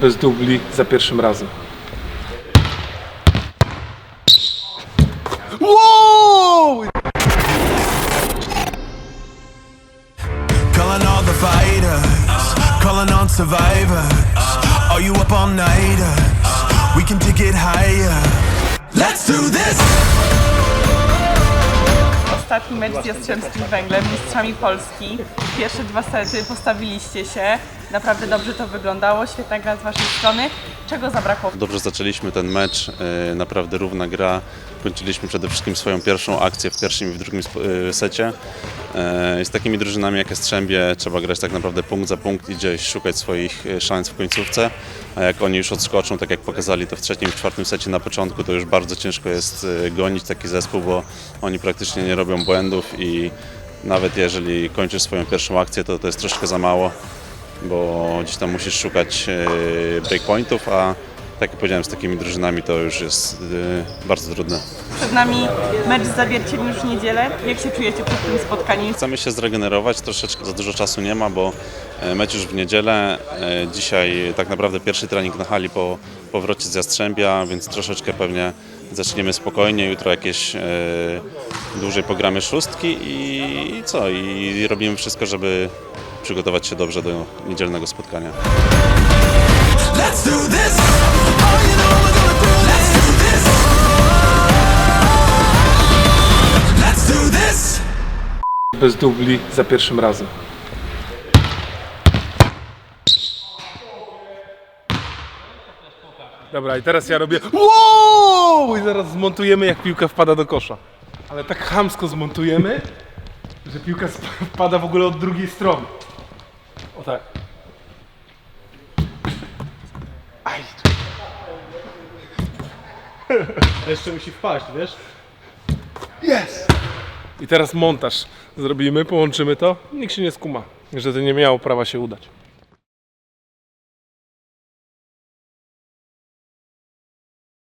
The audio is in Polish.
Bez dubli za pierwszym razem. Wow! Calling all the fighters, calling on survivors. Are you up all nighters? We can take it higher. Let's do this. Ostatni mecz z Jastrzębskim Węglem, mistrzami Polski. Pierwsze dwa sety postawiliście się. Naprawdę dobrze to wyglądało, świetna gra z waszej strony. Czego zabrakło? Dobrze zaczęliśmy ten mecz, e, naprawdę równa gra. Kończyliśmy przede wszystkim swoją pierwszą akcję w pierwszym i w drugim e, secie. E, Z takimi drużynami jak Jastrzębie trzeba grać tak naprawdę punkt za punkt i gdzieś szukać swoich e, szans w końcówce. A jak oni już odskoczą, tak jak pokazali to w trzecim czwartym secie na początku, to już bardzo ciężko jest e, gonić taki zespół, bo oni praktycznie nie robią błędów i nawet jeżeli kończysz swoją pierwszą akcję, to to jest troszkę za mało bo gdzieś tam musisz szukać breakpointów, a tak jak powiedziałem, z takimi drużynami to już jest e, bardzo trudne. Przed nami mecz z Zawierciem już w niedzielę. Jak się czujecie przed tym spotkaniem? Chcemy się zregenerować, troszeczkę za dużo czasu nie ma, bo e, mecz już w niedzielę. E, Dzisiaj tak naprawdę pierwszy trening na hali po powrocie z Jastrzębia, więc troszeczkę pewnie zaczniemy spokojnie. Jutro jakieś e, dłużej pogramy szóstki i, i co? I robimy wszystko, żeby przygotować się dobrze do niedzielnego spotkania. Let's do this. Bez dubli za pierwszym razem. Dobra, i teraz ja robię wow! I zaraz zmontujemy, jak piłka wpada do kosza. Ale tak chamsko zmontujemy, że piłka wpada w ogóle od drugiej strony. O tak. Aj. Jeszcze musi wpaść, wiesz? Jest! I teraz montaż zrobimy, połączymy to. Nikt się nie skuma, że to nie miało prawa się udać.